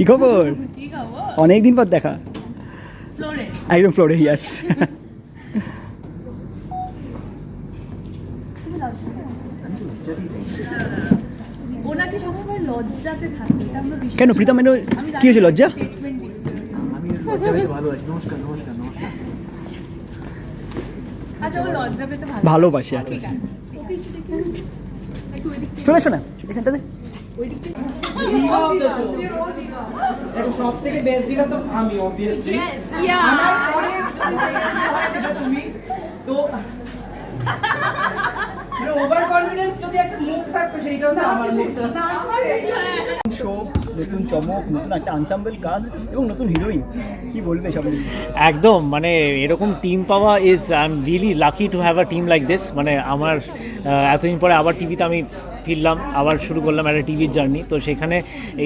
কি খবর? অনেক দিন পর দেখা। ফ্লোরে। একদম ফ্লোরে ইয়াস কেন প্রীতম আমি কি হয়েছে লজ্জা? স্টেটমেন্ট দিচ্ছি আমি লজ্জা পেতে ভালো আছি নমস্কার নমস্কার নমস্কার। আচ্ছা ও লজ্জা পেতে ভালো ভালোবাসি, আচ্ছা, চলে এসো না এখানটাতে? ওই দিক থেকে দেখো সব থেকে বেস্ট দিঘা তো আমি অবভিয়াসলি আমার পরে যদি second সেটা তুমি। তো ওভার কনফিডেন্স যদি একটা মুখ থাকতো সেইটাও না আমার মুখটা শো নতুন চমক নতুন একটা আনসাম্বল এবং নতুন হিরোইন কি বলবে সব একদম মানে এরকম টিম পাওয়া is I am really lucky to have a team like this মানে আমার এতদিন পরে আবার টিভিতে আমি ফিরলাম, আবার শুরু করলাম একটা টিভির জার্নি তো সেখানে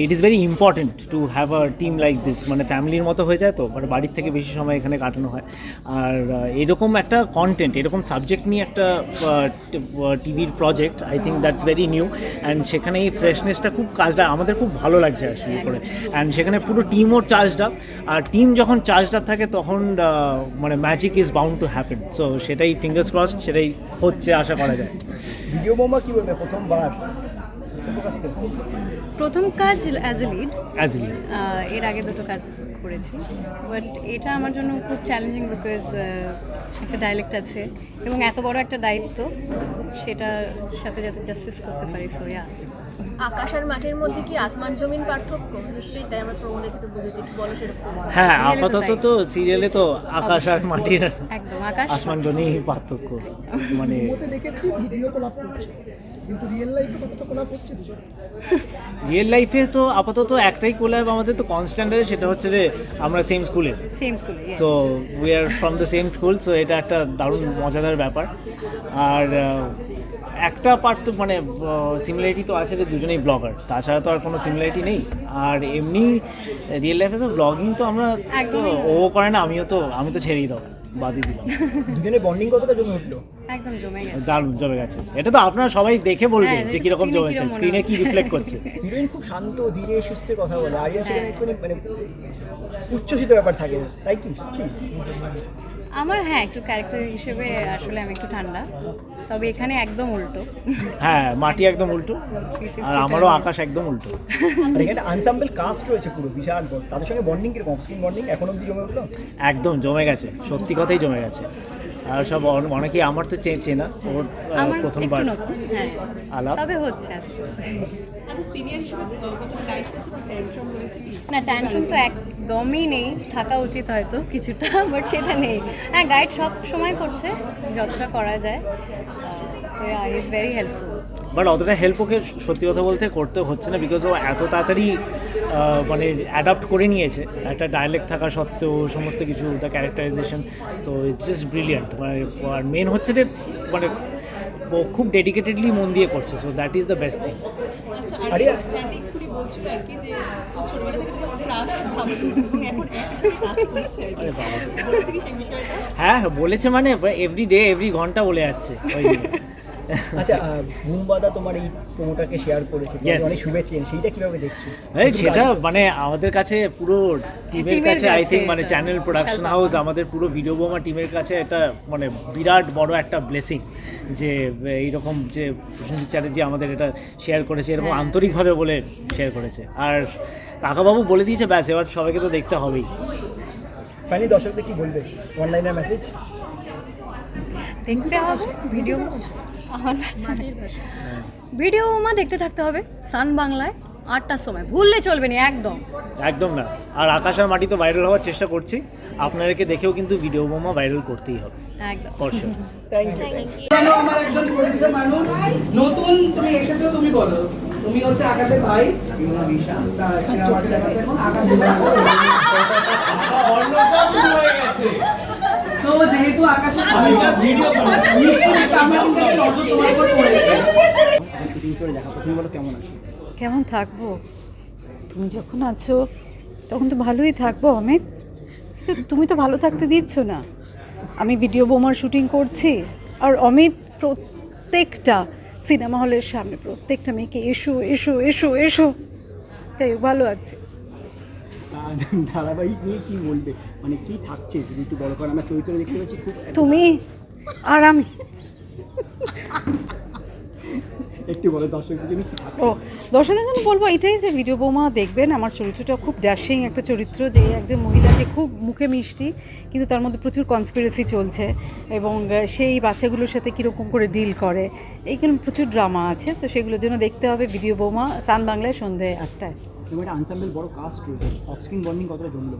it is very important to have a team like this মানে ফ্যামিলির মতো হয়ে যায় তো মানে বাড়ির থেকে বেশি সময় এখানে কাটানো হয়। আর এরকম একটা কন্টেন্ট এরকম সাবজেক্ট নিয়ে একটা টিভির project I think that's very new and সেখানে এই ফ্রেশনেসটা খুব কাজটা, আমাদের খুব ভালো লাগছে শুরু করে। অ্যান্ড সেখানে পুরো টিমও চার্জড আপ আর টিম যখন চার্জড আপ থাকে তখন মানে magic is bound to happen so সেটাই ফিঙ্গার্স ক্রস সেটাই হচ্ছে আশা করা যায়। ভিডিও বোমা কি বলবে? প্রথমবার প্রথম কাজ অ্যাজ এ লিড এর আগে দুটো কাজ করেছি। বাট এটা আমার জন্য খুব চ্যালেঞ্জিং বিকজ একটা ডাইলেক্ট আছে এবং এত বড় একটা দায়িত্ব সেটার সাথে যাতে জাস্টিস করতে পারি সো ইয়া আকাশ আর মাঠের মধ্যে কি আসমান জমিন পার্থক্য? নিশ্চয়ই তাই আমরা প্রমো দেখে তো বুঝেছি একটু বলো সেরকম হ্যাঁ আপাতত তো সিরিয়ালে তো আকাশ আর মাটির একদম আকাশ। আসমান জনেই পার্থক্য। মানে দেখেছি ভিডিও কোলাপ করছে। কিন্তু রিয়েল লাইফে কতটা কোলাপ হচ্ছে? দুজন রিয়েল লাইফে তো আপাতত একটাই কোলাব আমাদের তো কনস্ট্যান্ট আছে সেটা হচ্ছে যে আমরা সেম স্কুলে সেম স্কুলে so we are from the same school so এটা একটা দারুণ মজাদার ব্যাপার। আর একটা পার্ট তো মানে সিমিলারিটি তো আছে যে দুজনেই ব্লগার তাছাড়া তো আর কোনো সিমিলারিটি নেই। আর এমনি রিয়েল লাইফে তো ব্লগিং তো আমরা তো ও করে না আমিও তো আমি তো ছেড়েই দাও বাদই দিলাম। দুজনের বন্ডিং কতটা জমে উঠল? একদম জমে গেছে। দারুণ জমে গেছে। এটা তো আপনারা সবাই দেখে বলবেন হ্যাঁ, যে কীরকম জমেছে স্ক্রিনে কি রিফ্লেক্ট করছে? হিরোইন খুব শান্ত ধীরে সুস্থে কথা বলে। আরিয়া হ্যাঁ। সেখানে একটুখানি মানে উচ্ছ্বসিত ব্যাপার থাকে। তাই কি? আমার হ্যাঁ একটু ক্যারেক্টার হিসেবে আসলে আমি একটু ঠান্ডা। তবে এখানে একদম উল্টো। হ্যাঁ মাটি একদম উল্টো। আর আমারও আকাশ একদম উল্টো। আর এখানে আনসাম্বল কাস্ট রয়েছে পুরো বিশাল বড়। তাদের সঙ্গে বন্ডিং কীরকম? স্ক্রিন বন্ডিং এখন অব্দি জমে উঠল? একদম জমে গেছে। সত্যি কথাই জমে গেছে। সব অন- অনেকেই আমার তো চে- চেনা ওর আমার প্রথমবার হ্যাঁ। আলাপ। তবে হচ্ছে আস্তে না ট্যান্ট্রাম তো একদমই নেই থাকা উচিত হয়তো কিছুটা বাট সেটা নেই। হ্যাঁ গাইড সব সময় করছে যতটা করা যায়। তো ইজ ভেরি হেল্পফুল বাট অতটা হেল্প ওকে সত্যি কথা বলতে করতে হচ্ছে না বিকজ ও এত তাড়াতাড়ি মানে অ্যাডাপ্ট করে নিয়েছে। একটা ডায়ালেক্ট থাকা সত্ত্বেও সমস্ত কিছু the characterization so it's just brilliant মানে আর মেন হচ্ছে যে মানে ও খুব ডেডিকেটেডলি মন দিয়ে করছে so that is the best thing হ্যাঁ বলেছে মানে এভরি ডে এভরি ঘণ্টা বলে যাচ্ছে। আচ্ছা বুমবাদা তোমার এই প্রোমোটাকে শেয়ার করেছে. অনেক শুভেচ্ছা সেইটা কীভাবে দেখছ? সেটা মানে আমাদের কাছে পুরো টিমের কাছে আই থিঙ্ক মানে চ্যানেল প্রোডাকশন হাউস আমাদের পুরো ভিডিও বোমা টিমের কাছে এটা মানে বিরাট বড় একটা ব্লেসিং যে এইরকম যে প্রসেনজিৎ চ্যাটার্জি আমাদের এটা শেয়ার করেছে এরকম হ্যাঁ। আন্তরিকভাবে বলে শেয়ার করেছে। আর কাকাবাবু বলে দিয়েছে ব্যাস এবার সবাইকে তো দেখতে হবেই। ফাইনালি দর্শকদের কি বলবে? অনলাইনের মেসেজ দেখতে হবে। ভিডিও আমার ভিডিও মা দেখতে থাকতে হবে সান বাংলায় আটটার সময়। ভুললে চলবে না একদম। একদম না। আর আকাশ আর মাটি তো ভাইরাল হওয়ার চেষ্টা করছি। আপনাদেরকে দেখেও কিন্তু ভিডিও বোমা ভাইরাল করতেই হবে। একদম। অবশ্যই থ্যাংক ইউ আমার একজন পরিচিত মানুষ? নতুন তুমি এসেছ তুমি বলো। তুমি হচ্ছে আকাশের ভাই। এখন আকাশের ভাই। তো যেহেতু আকাশের ভাই নিশ্চয়ই কিন্তু নজর তোমার উপর শুটিং করে দেখা তুমি বলো কেমন আছো? কেমন থাকব? তুমি যখন আছো তখন তো ভালোই থাকব অমিত। কিন্তু তুমি তো ভালো থাকতে দিচ্ছ না। আমি ভিডিও বোমার শুটিং করছি আর অমিত প্রত্যেকটা সিনেমা হলের সামনে প্রত্যেকটা মেয়েকে এসো এসো এসো এসো। যাই হোক ভালো আছে। ধারাবাহিক নিয়ে কি বলবে? মানে কি থাকছে? যদি একটু বড় করে আমরা চরিত্র দেখতে পাচ্ছি খুব তুমি আর আমি। একটু বলো দর্শকদের জন্য ও দর্শকদের জন্য বলব এটাই যে ভিডিও বৌমা দেখবেন আমার চরিত্রটা খুব ড্যাশিং একটা চরিত্র যে একজন মহিলা যে খুব মুখে মিষ্টি কিন্তু তার মধ্যে প্রচুর কনস্পিরেসি চলছে এবং সেই বাচ্চাগুলোর সাথে কীরকম করে ডিল করে এইগুলো প্রচুর ড্রামা আছে তো সেগুলোর জন্য দেখতে হবে ভিডিও বৌমা সান বাংলায় সন্ধে আটটায়। এবং একটা আনসাম্বল বড় কাস্ট রয়েছে। অফস্ক্রিন বন্ডিং কতটা জমলো?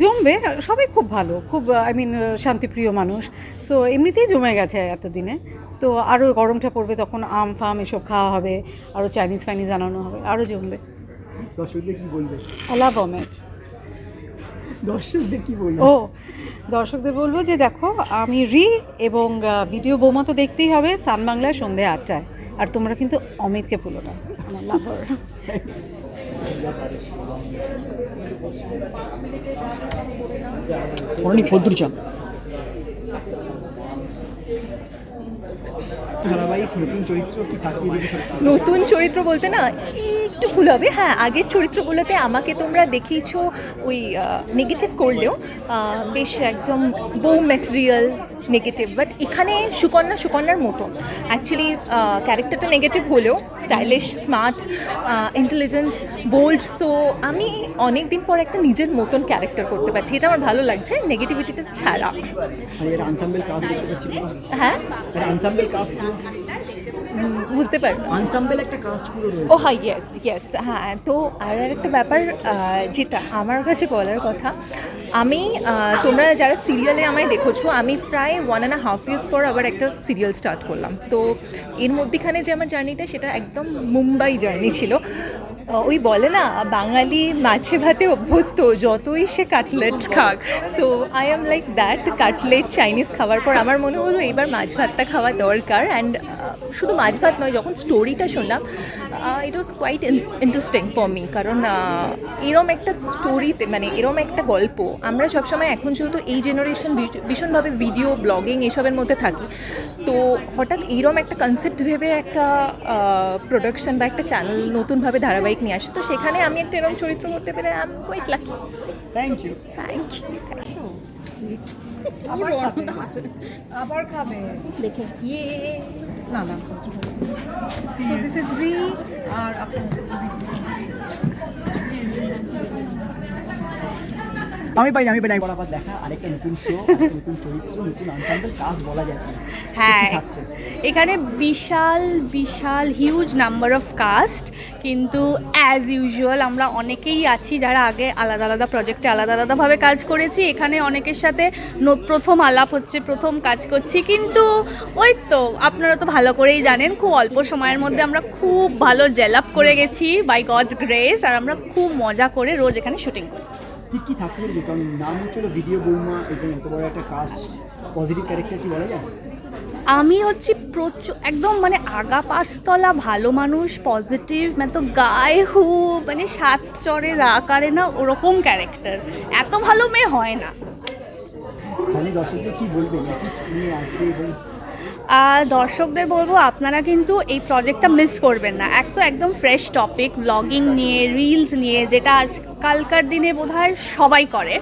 জমবে সবাই খুব ভালো খুব আই মিন শান্তিপ্রিয় মানুষ। সো এমনিতেই জমে গেছে এতদিনে তো আরও গরমটা পড়বে তখন আম ফাম এসব খাওয়া হবে আরও চাইনিজ ফাইনিজ আনানো হবে আরও জমবে। দর্শকদের কি বলবে? আল্লাহ আহমেদ দর্শকদের কি বলবে? ও দর্শকদের বলব যে দেখো আমি রি এবং ভিডিও বৌমা তো দেখতেই হবে সান বাংলায় সন্ধে আটটায়। আর তোমরা কিন্তু অমিতকে ভুলো না। আমার লাভার অনেক এদিকে থাকছে? নতুন চরিত্র বলতে না একটু ভুল হবে হ্যাঁ আগের চরিত্রগুলোতে আমাকে তোমরা দেখিয়েছো ওই নেগেটিভ করলেও বেশ একদম বউ ম্যাটেরিয়াল নেগেটিভ বাট এখানে সুকন্যা সুকন্যার মতো। অ্যাকচুয়ালি ক্যারেক্টারটা নেগেটিভ হলেও stylish smart intelligent bold so আমি অনেক দিন পর একটা নিজের মতন ক্যারেক্টার করতে পারছি। এটা আমার ভালো লাগছে নেগেটিভিটিটা ছাড়া। হ্যাঁ? বুঝতে আনসাম্বল একটা কাস্ট পুরো ও হ্যাঁ ইয়েস ইয়েস হ্যাঁ তো আর একটা ব্যাপার যেটা আমার কাছে বলার কথা আমি তোমরা যারা সিরিয়ালে আমায় দেখেছ আমি প্রায় ওয়ান অ্যান্ড হাফ ইয়ার্স পর আবার একটা সিরিয়াল স্টার্ট করলাম। তো এর মধ্যেখানে যে আমার জার্নিটা সেটা একদম মুম্বাই জার্নি ছিল। ওই বলে না বাঙালি মাছে ভাতে অভ্যস্ত যতই সে কাটলেট খাক। So I am like that cutlet Chinese খাওয়ার পর আমার মনে হলো এবার মাছ ভাতটা খাওয়া দরকার। অ্যান্ড শুধু মাছ ভাত নয় যখন স্টোরিটা শুনলাম it was quite interesting for me কারণ এরম একটা স্টোরিতে মানে এরম একটা গল্প আমরা সবসময় এখন যেহেতু এই জেনারেশন ভীষণভাবে ভিডিও ব্লগিং এসবের মধ্যে থাকি তো হঠাৎ এইরম একটা কনসেপ্ট ভেবে একটা প্রোডাকশন বা একটা চ্যানেল নতুনভাবে ধারাবাহিক নিয়ে আসে তো সেখানে আমি একটা এরম চরিত্র করতে পেরে I am quite lucky thank you thank you আবার খাবে। দেখে। ইয়ে না না সো দিস ইজ রি আর আপনার আমি পাই আমি পাই বরাবর দেখা আরেকটা নতুন শো নতুন চরিত্র নতুন আনসাম্বল বলা যায় হ্যাঁ। এখানে বিশাল বিশাল হিউজ নাম্বার অফ কাস্ট কিন্তু অ্যাজ ইউজুয়াল আমরা অনেকেই আছি যারা আগে আলাদা আলাদা প্রজেক্টে আলাদা আলাদাভাবে কাজ করেছি। এখানে অনেকের সাথে প্রথম আলাপ হচ্ছে প্রথম কাজ করছি। কিন্তু ওই তো আপনারা তো ভালো করেই জানেন খুব অল্প সময়ের মধ্যে আমরা খুব ভালো জেলাপ করে গেছি বাই গডস গ্রেস আর আমরা খুব মজা করে রোজ এখানে শুটিং করি কি কি থাকতে পারবে কারণ নাম হচ্ছিল ভিডিও বৌমা এবং এত বড় একটা কাস্ট পজিটিভ ক্যারেক্টার কি বলা যায়? আমি হচ্ছি প্রচুর একদম মানে আগা পাঁচতলা ভালো মানুষ পজিটিভ মানে তো গায়ে হু মানে সাত চরে আকারে না ওরকম ক্যারেক্টার এত ভালো মেয়ে হয় না। কি বলবে আর দর্শকদের বলব আপনারা কিন্তু এই প্রজেক্টটা মিস করবেন না। এক তো একদম ফ্রেশ টপিক ব্লগিং নিয়ে রিলস নিয়ে যেটা আজকালকার দিনে বোধহয় সবাই করে।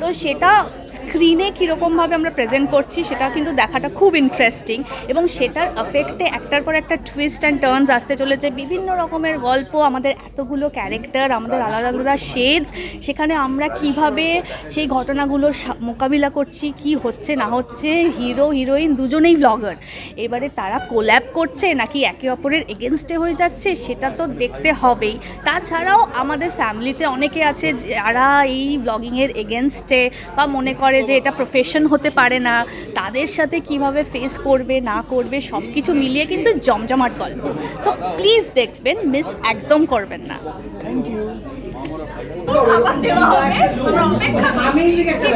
তো সেটা স্ক্রিনে কীরকমভাবে আমরা প্রেজেন্ট করছি সেটা কিন্তু দেখাটা খুব ইন্টারেস্টিং এবং সেটার এফেক্টে একটার পর একটা টুইস্ট অ্যান্ড টার্নস আসতে চলেছে। বিভিন্ন রকমের গল্প, আমাদের এতগুলো ক্যারেক্টার আমাদের আলাদা আলাদা শেডস সেখানে আমরা কীভাবে সেই ঘটনাগুলোর মোকাবিলা করছি, কি হচ্ছে, না হচ্ছে হিরো হিরোইন দুজনেই ব্লগার এবারে তারা কোল্যাব করছে নাকি একে অপরের এগেনস্টে হয়ে যাচ্ছে, সেটা তো দেখতে হবেই। তাছাড়াও আমাদের ফ্যামিলিতে অনেকে আছে যারা এই ব্লগিংয়ের এগেনস্টে বা মনে করে যে এটা প্রফেশন হতে পারে না তাদের সাথে কীভাবে ফেস করবে না করবে সব কিছু মিলিয়ে কিন্তু জমজমাট গল্প। সো প্লিজ দেখবেন মিস একদম করবেন না।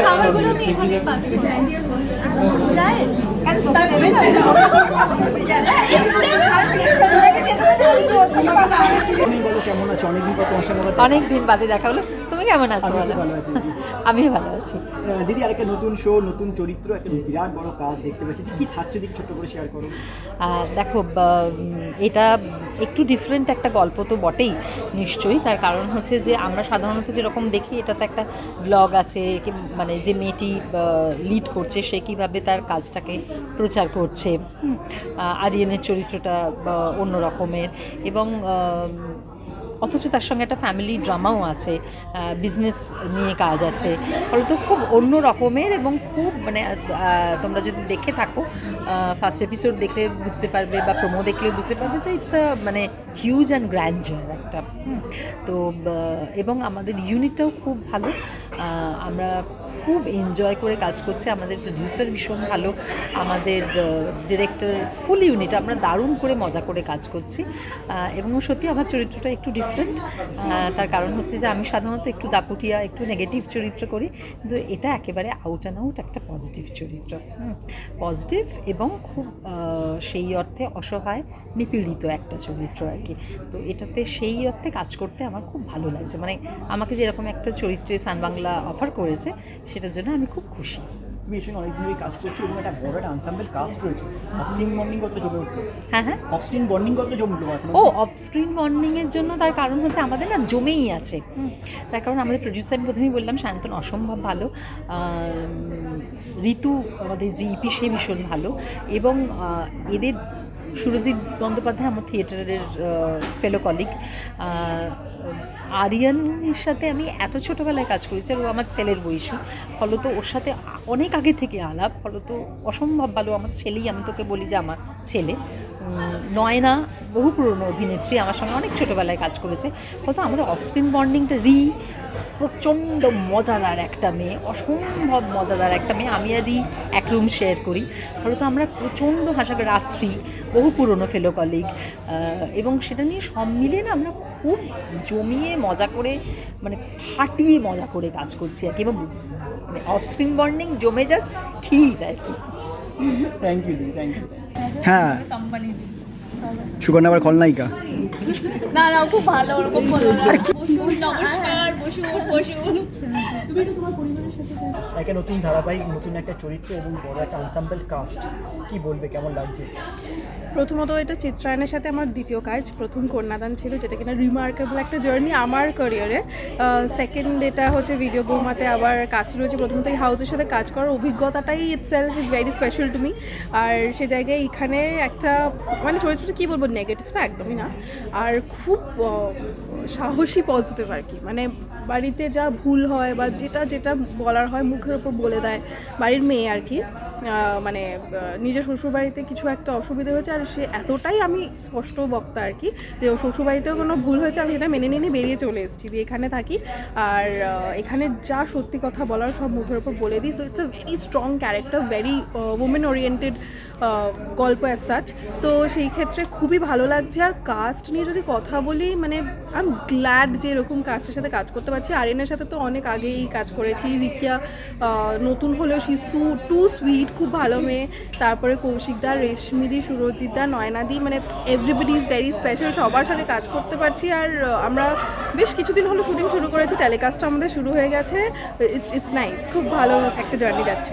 খাবারগুলো আমি এখানে অনেকদিন বাদে দেখা হলো। কেমন আছো আমি বলো? খুব ভালো আছি। দিদি। আমিও ভালো আছি। আহ, দিদি আরেকটা নতুন শো নতুন চরিত্র একটা বিরাট বড় কাজ দেখতে পাচ্ছি। কি থাকছে দিদি ছোট্ট করে শেয়ার করো। দেখো এটা একটু ডিফারেন্ট একটা গল্প তো বটেই নিশ্চয়ই। তার কারণ হচ্ছে যে আমরা সাধারণত যেরকম দেখি এটা তো একটা ব্লগ আছে কি মানে যে মেয়েটি লিড করছে সে কীভাবে তার কাজটাকে প্রচার করছে। আরিয়ানের চরিত্রটা অন্য রকমের। এবং অথচ তার সঙ্গে একটা ফ্যামিলি ড্রামাও আছে বিজনেস নিয়ে কাজ আছে। ফলত খুব অন্য রকমের এবং খুব মানে তোমরা যদি দেখে থাকো ফার্স্ট এপিসোড দেখলে বুঝতে পারবে বা প্রোমো দেখলেও বুঝতে পারবে যে ইটস মানে হিউজ অ্যান্ড গ্র্যান্ডার একটা। তো এবং আমাদের ইউনিটটাও খুব ভালো। আমরা খুব এনজয় করে কাজ করছে। আমাদের প্রডিউসার ভীষণ ভালো। আমাদের ডিরেক্টর ফুল ইউনিট আমরা দারুণ করে মজা করে কাজ করছি। এবং সত্যি আমার চরিত্রটা একটু ডিফারেন্ট তার কারণ হচ্ছে যে আমি সাধারণত একটু দাপুটিয়া, একটু নেগেটিভ চরিত্র করি। কিন্তু এটা একেবারে আউট অ্যান্ড আউট একটা পজিটিভ চরিত্র। পজিটিভ এবং খুব সেই অর্থে অসহায়, নিপীড়িত একটা চরিত্র আর কি। তো এটাতে সেই অর্থে কাজ করতে আমার খুব ভালো লাগছে। মানে আমাকে যেরকম একটা চরিত্রে সান বাংলা অফার করেছে, সেটার জন্য আমি খুব খুশি। তুমি এর সঙ্গে অনেকদিন ধরে কাজ করছ এবং একটা বড় একটা আনসাম্বল কাস্ট রয়েছে। অফস্ক্রিন বন্ডিং কত জমে উঠল। হ্যাঁ হ্যাঁ। অফস্ক্রিন বন্ডিং কত জমে উঠল ও অফ স্ক্রিন বন্ডিংয়ের জন্য তার কারণ হচ্ছে আমাদের না জমেই আছে। হুম। তার কারণ আমাদের প্রডিউসার প্রথমেই বললাম শান্তন অসম্ভব ভালো। ঋতু আমাদের যে ইপি সে ভীষণ ভালো। এবং এদের সুরজিৎ বন্দ্যোপাধ্যায় আমার থিয়েটারের ফেলো কলিগ আরিয়ানের সাথে আমি এত ছোটোবেলায় কাজ করেছি আর ও আমার ছেলের বয়সী। ফলত ওর সাথে অনেক আগে থেকে আলাপ, ফলত অসম্ভব ভালো আমার ছেলেই আমি তোকে বলি যে আমার ছেলে। নয়না বহু পুরনো অভিনেত্রী, আমার সঙ্গে অনেক ছোটোবেলায় কাজ করেছে। ফলত আমাদের অফস্ক্রিন বন্ডিংটা রি, প্রচণ্ড মজাদার একটা মেয়ে, অসম্ভব মজাদার একটা মেয়ে। আমি আর রি এক রুম শেয়ার করি। ফলত আমরা প্রচণ্ড হাসাকে রাত্রি, বহু পুরনো ফেলো কলিগ এবং সেটা নিয়ে সব মিলিয়ে না আমরা খুব জমিয়ে মজা করে মানে ফাটিয়ে মজা করে কাজ করছি আর কি। এবং মানে অফ স্ক্রিন বন্ডিং জমে জাস্ট ক্ষীর আর কি। থ্যাংক ইউ থ্যাংক ইউ হ্যাঁ। সুকন্যা আবার খলনায়িকা। না না খুব ভালো ওরকম বলো না নমস্কার বসুন বসুন। একটা নতুন ধারাবাহিক, নতুন একটা চরিত্র এবং বড় একটা আনসাম্বল কাস্ট কি বলবে, কেমন লাগছে? প্রথমত এটা চিত্রায়নের সাথে আমার দ্বিতীয় কাজ। প্রথম কন্যাদান ছিল, যেটা কিনা রিমার্কেবল একটা জার্নি আমার ক্যারিয়ারে সেকেন্ড এটা হচ্ছে ভিডিও বৌমাতে আবার কাজটি রয়েছে। প্রথমত এই হাউসের সাথে কাজ করার অভিজ্ঞতাটাই itself is very special to me আর সে জায়গায় এখানে একটা মানে চরিত্রটা কী বলব নেগেটিভ তো একদমই না। আর খুব সাহসী পজিটিভ আর কি। মানে বাড়িতে যা ভুল হয় বা যেটা যেটা বলার হয় মুখের ওপর বলে দেয় বাড়ির মেয়ে আর কি মানে নিজের শ্বশুরবাড়িতে কিছু একটা অসুবিধা হয়েছে আর সে এতটাই আমি স্পষ্ট বক্তা আর কি যে ও শ্বশুর বাড়িতেও কোনো ভুল হয়েছে, আমি সেটা মেনে নিয়ে বেরিয়ে চলে এসেছি, দিয়ে এখানে থাকি। আর এখানে যা সত্যি কথা বলার সব মুখের ওপর বলে দিই। So it's a very strong character very women oriented গল্প অ্যাজ সাচ তো সেই ক্ষেত্রে খুবই ভালো লাগছে। আর কাস্ট নিয়ে যদি কথা বলি মানে আই এম গ্ল্যাড যে এরকম কাস্টের সাথে কাজ করতে পারছি। আরিয়ানের সাথে তো অনেক আগেই কাজ করেছি। রিখিয়া নতুন হলেও শিশু টু সুইট খুব ভালো মেয়ে। তারপরে কৌশিকদা রেশমিদি সুরজিৎদা নয়নাদি মানে এভরিবডি ইজ ভেরি স্পেশাল সবার সাথে কাজ করতে পারছি। আর আমরা বেশ কিছুদিন হলো শুটিং শুরু করেছি। টেলিকাস্টটা আমাদের শুরু হয়ে গেছে। ইটস ইটস নাইস খুব ভালো একটা জার্নি যাচ্ছে।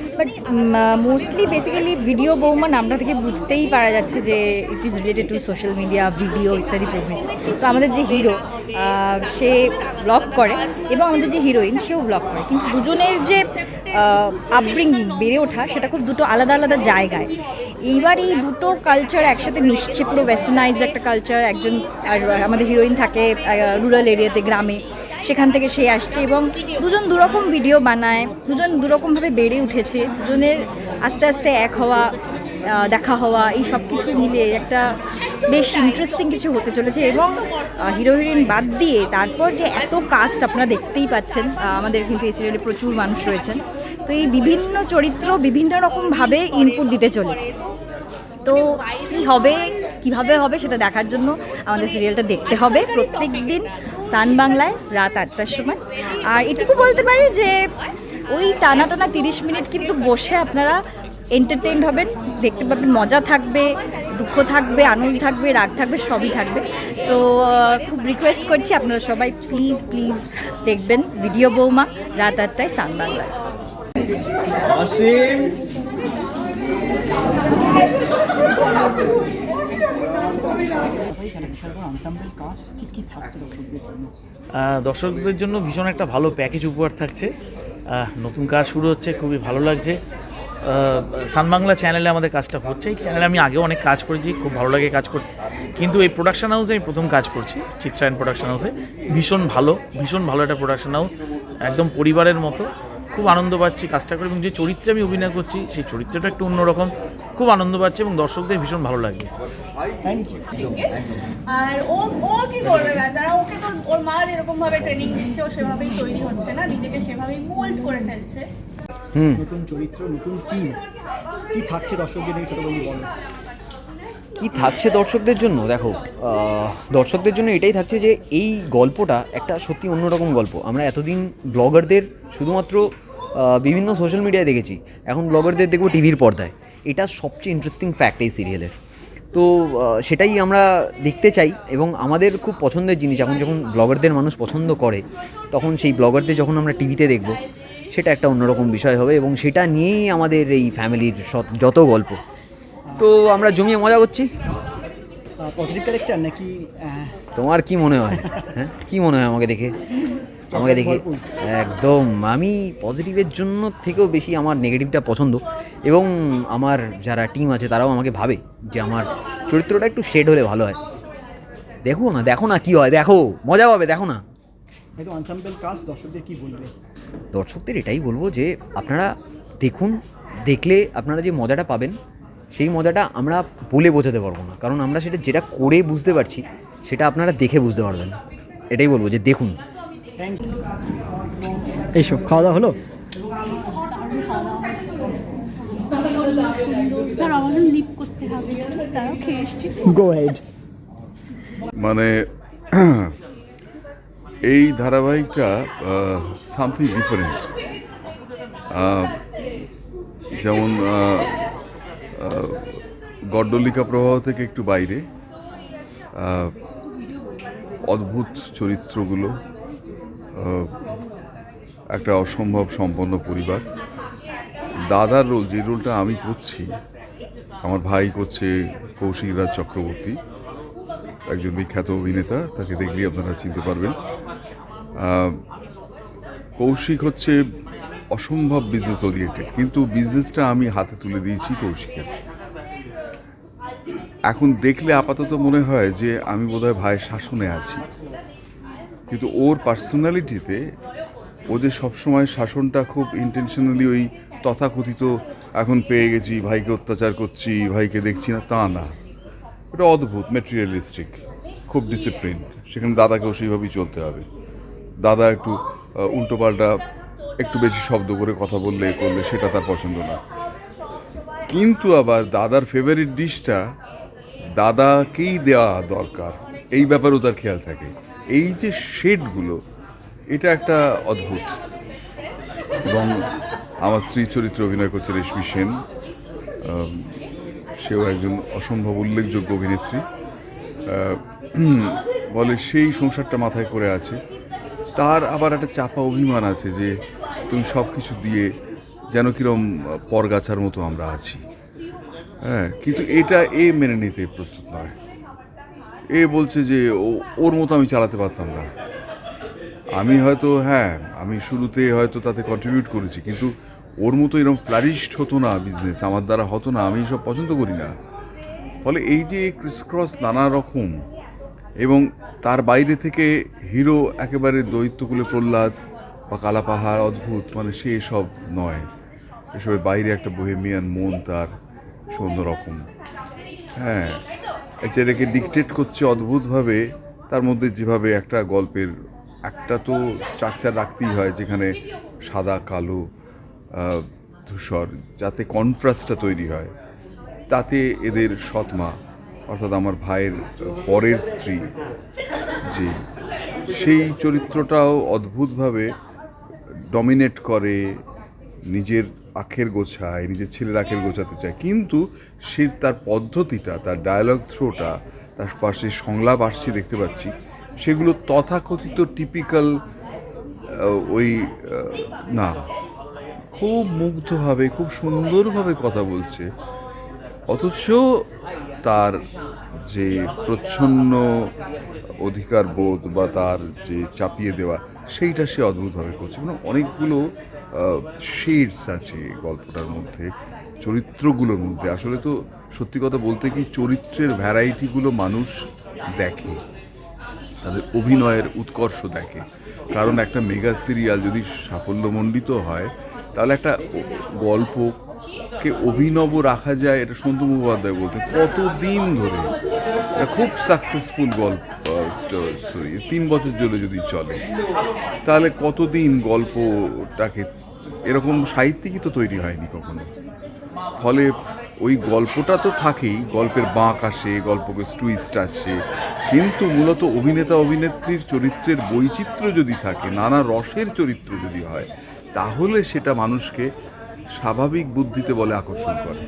বাট মোস্টলি বেসিক্যালি ভিডিও বৌমা নামটা থেকে বুঝতেই পারা যাচ্ছে যে it is related to social media video ইত্যাদি প্রভৃতি। তো আমাদের যে হিরো সে ব্লগ করে এবং আমাদের যে হিরোইন সেও ব্লগ করে। কিন্তু দুজনের যে আপব্রিঙ্গিং বেড়ে ওঠা, সেটা খুব দুটো আলাদা আলাদা জায়গায়। এইবার এই দুটো কালচার একসাথে মিশছে, পুরো ওয়েস্টার্নাইজড একটা কালচার একজন আর আমাদের হিরোইন থাকে রুরাল এরিয়াতে গ্রামে। সেখান থেকে সে আসছে এবং দুজন দুরকম ভিডিও বানায়, দুজন দুরকমভাবে বেড়ে উঠেছে, দুজনের আস্তে আস্তে এক হওয়া দেখা হওয়া, এই সব কিছু মিলিয়ে একটা বেশ ইন্টারেস্টিং কিছু হতে চলেছে এবং হিরো হিরোইন বাদ দিয়ে তারপর যে এত কাস্ট আপনারা দেখতেই পাচ্ছেন আমাদের কিন্তু এই সিরিয়ালে প্রচুর মানুষ রয়েছেন। তো এই বিভিন্ন চরিত্র বিভিন্ন রকমভাবে ইনপুট দিতে চলেছে। তো কি হবে, কীভাবে হবে সেটা দেখার জন্য আমাদের সিরিয়ালটা দেখতে হবে প্রত্যেক দিন। সান বাংলায় রাত আটটার সময়। আর এটুকু বলতে পারি যে ওই টানা টানা তিরিশ মিনিট কিন্তু বসে আপনারা এন্টারটেইন হবেন, দেখতে পাবেন, মজা থাকবে, দুঃখ থাকবে, আনন্দ থাকবে, রাগ থাকবে, সবই থাকবে। সো খুব রিকোয়েস্ট করছি আপনারা সবাই প্লিজ প্লিজ দেখবেন ভিডিও বৌমা রাত আটটায় সান বাংলায় আনসাম্বল কাস্ট ঠিক কি থাকছে দর্শকদের জন্য? ভীষণ একটা ভালো প্যাকেজ উপহার থাকছে। নতুন কাজ শুরু হচ্ছে, খুবই ভালো লাগছে। সান বাংলা চ্যানেলে আমাদের কাজটা হচ্ছে। এই চ্যানেলে আমি আগেও অনেক কাজ করেছি, খুব ভালো লাগে কাজ করতে। কিন্তু এই প্রোডাকশন হাউসে আমি প্রথম কাজ করছি, চিত্রায়ণ প্রোডাকশন হাউসে ভীষণ ভালো ভীষণ ভালো একটা প্রোডাকশন হাউস একদম পরিবারের মতো। খুব আনন্দ পাচ্ছি কাজটা করে এবং যে চরিত্রে আমি অভিনয় করছি সেই চরিত্রটা একটু অন্যরকম। খুব আনন্দ পাচ্ছি এবং দর্শকদের ভীষণ ভালো লাগবে। থ্যাংক ইউ আর ও ও কি করবে যারা ওকে তো ওর মা যেরকম ভাবে ট্রেনিং দিচ্ছে ও সেভাবেই তৈরি হচ্ছে না? নিজেকে সেভাবেই মোল্ড করে ফেলছে? নতুন চরিত্র নতুন টিম কি থাকছে দর্শকদের নিয়ে ছোটবেলি বলো? কি থাকছে দর্শকদের জন্য? দেখো দর্শকদের জন্য এটাই থাকছে যে এই গল্পটা একটা সত্যি অন্যরকম গল্প। আমরা এতদিন ব্লগারদের শুধুমাত্র বিভিন্ন সোশ্যাল মিডিয়ায় দেখেছি। এখন ব্লগারদের দেখব টিভির পর্দায়। এটা সবচেয়ে ইন্টারেস্টিং ফ্যাক্ট এই সিরিয়ালের তো সেটাই আমরা দেখতে চাই এবং আমাদের খুব পছন্দের জিনিস, এখন যখন ব্লগারদের মানুষ পছন্দ করে, তখন সেই ব্লগারদের যখন আমরা টিভিতে দেখব, সেটা একটা অন্যরকম বিষয় হবে এবং সেটা নিয়েই আমাদের এই ফ্যামিলির যত গল্প। তো আমরা জমিয়ে মজা করছি। পজিটিভ ক্যারেক্টার নাকি তোমার কি মনে হয়? হ্যাঁ? কি মনে হয় আমাকে দেখে? আমাকে দেখে? একদম। আমি পজিটিভের জন্য থেকেও বেশি আমার নেগেটিভটা পছন্দ। এবং আমার যারা টিম আছে তারাও আমাকে ভাবে যে আমার চরিত্রটা একটু শেড হলে ভালো হয়। দেখো না দেখো না কি হয়। দেখো মজা পাবে দেখো না। কি বলবে? দর্শকদের এটাই বলব যে আপনারা দেখুন দেখলে আপনারা যে মজাটা পাবেন সেই মজাটা আমরা বলে বোঝাতে পারব না। কারণ আমরা সেটা যেটা করে বুঝতে পারছি সেটা আপনারা দেখে বুঝতে পারবেন। এটাই বলব যে দেখুন। এইসব খাওয়া দাওয়া হলো? মানে এই ধারাবাহিকটা সামথিং ডিফারেন্ট যেমন গড্ডলিকা প্রবাহ থেকে একটু বাইরে। অদ্ভুত চরিত্রগুলো একটা অসম্ভব সম্পন্ন পরিবার। দাদার রোল, যে রোলটা আমি করছি, আমার ভাই করছে কৌশিক রাজ চক্রবর্তী, একজন বিখ্যাত অভিনেতা, তাকে দেখলেই আপনারা চিনতে পারবেন। কৌশিক হচ্ছে অসম্ভব বিজনেস ওরিয়েন্টেড কিন্তু বিজনেসটা আমি হাতে তুলে দিয়েছি কৌশিকের। এখন দেখলে আপাতত মনে হয় যে আমি বোধহয় ভাইয়ের শাসনে আছি। কিন্তু ওর পার্সোনালিটিতে ও যে সবসময় শাসনটা খুব ইন্টেনশনালি ওই তথাকথিত এখন পেয়ে গেছি, ভাইকে অত্যাচার করছি, ভাইকে দেখছি না, তা না। এটা অদ্ভুত মেটেরিয়ালিস্টিক খুব ডিসিপ্লিন সেখানে দাদাকেও সেইভাবেই চলতে হবে। দাদা একটু উল্টোপাল্টা একটু বেশি শব্দ করে কথা বললে করলে সেটা তার পছন্দ না। কিন্তু আবার দাদার ফেভারিট ডিশটা দাদাকেই দেওয়া দরকার। এই ব্যাপারেও তার খেয়াল থাকে। এই যে শেডগুলো, এটা একটা অদ্ভুত। এবং আমার স্ত্রী চরিত্রে অভিনয় করছে রেশমি সেন। সেও একজন অসম্ভব উল্লেখযোগ্য অভিনেত্রী। বলে সেই সংসারটা মাথায় করে আছে। তার আবার একটা চাপা অভিমান আছে যে তুমি সব কিছু দিয়ে যেন কিরম পরগাছার মতো আমরা আছি। হ্যাঁ কিন্তু এটা এ মেনে নিতে প্রস্তুত নয়। এ বলছে যে ওর মতো আমি চালাতে পারতাম না। আমি হয়তো হ্যাঁ আমি শুরুতে হয়তো তাতে কন্ট্রিবিউট করেছি, কিন্তু ওর মতো এরকম ফ্লারিশড হতো না বিজনেস আমার দ্বারা হতো না, আমি সব পছন্দ করি না। ফলে এই যে ক্রিসক্রস নানা রকম এবং তার বাইরে থেকে হিরো একেবারে দৈত্যকুলে প্রহ্লাদ বা কালাপাহাড় অদ্ভুত মানে সে সব নয়। এসবের বাইরে একটা বহেমিয়ান মন তার অন্যরকম হ্যাঁ এটাকে ডিকটেট করছে অদ্ভুতভাবে, তার মধ্যে যেভাবে একটা গল্পের, একটা তো স্ট্রাকচার রাখতেই হয়, যেখানে সাদা, কালো ধূসর, যাতে কন্ট্রাস্টটা তৈরি হয়। তাতে এদের সৎমা, অর্থাৎ আমার ভাইয়ের পরের স্ত্রী, যে সেই চরিত্রটাও অদ্ভুতভাবে ডমিনেট করে, নিজের আখের গোছায়, নিজের ছেলের আখের গোছাতে চায়। কিন্তু সে তার পদ্ধতিটা, তার ডায়ালগ থ্রোটা তার পাশে সংলাপ আসছে দেখতে পাচ্ছি, সেগুলো তথাকথিত টিপিক্যাল ওই না, খুব মুগ্ধভাবে, খুব সুন্দরভাবে কথা বলছে। অথচ তার যে প্রচ্ছন্ন অধিকার বোধ বা তার যে চাপিয়ে দেওয়া সেইটা সে অদ্ভুতভাবে করছে। মানে অনেকগুলো শেডস আছে গল্পটার মধ্যে, চরিত্রগুলোর মধ্যে। আসলে তো সত্যি কথা বলতে কি চরিত্রের ভ্যারাইটিগুলো মানুষ দেখে, তাদের অভিনয়ের উৎকর্ষ দেখে। কারণ একটা মেগা সিরিয়াল যদি সাফল্যমণ্ডিত হয়, তাহলে একটা গল্পকে অভিনব রাখা যায়, এটা সন্তু মুখোপাধ্যায় বলতে কতদিন ধরে খুব সাকসেসফুল গল্প স্টোরি তিন বছর জন্য যদি চলে, তাহলে কতদিন গল্পটাকে, এরকম সাহিত্যিকই তো তৈরি হয়নি কখনো। ফলে ওই গল্পটা তো থাকেই, গল্পের বাঁক আসে, গল্পকে টুইস্ট আসে, কিন্তু মূলত অভিনেতা, অভিনেত্রীর চরিত্রের বৈচিত্র্য যদি থাকে, নানা রসের চরিত্র যদি হয়, তাহলে সেটা মানুষকে স্বাভাবিক বুদ্ধিতে বলে আকর্ষণ করে।